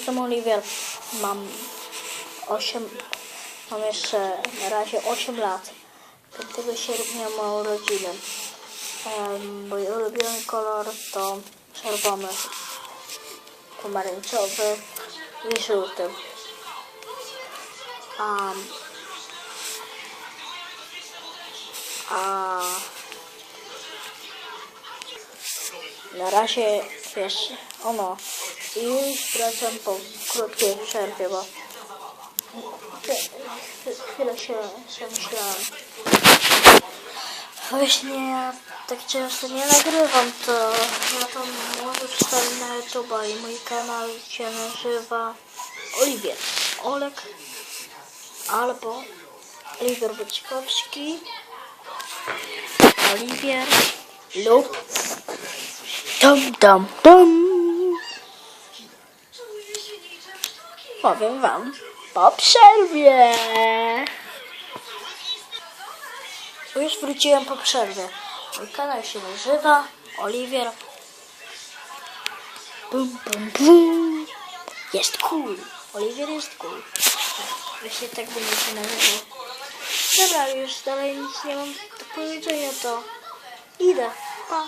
Jestem Oliwier. Mam 8. Mam jeszcze na razie 8 lat. 5 sierpnia mam urodziny. Em, mój ulubiony kolor to czerwony, pomarańczowy i żółty. A, a na razie wiesz, ono i wracam po krótkiej przerwie, bo chwilę- się przemyślałam. Właśnie tak często nie nagrywam, to ja to może wstawię na YouTube i mój kanał się nazywa Oliwier. Olek albo Oliwier Buczkowski Oliwier lub Dum dum dum Powiem wam po przerwie Już wróciłem po przerwie. Mój kanał się nazywa Oliwier. Bum, bum, bum. Jest cool. Oliwier jest cool. Właśnie tak będzie się nazywał. Dobra, już dalej nic nie mam do powiedzenia, to idę. Pa.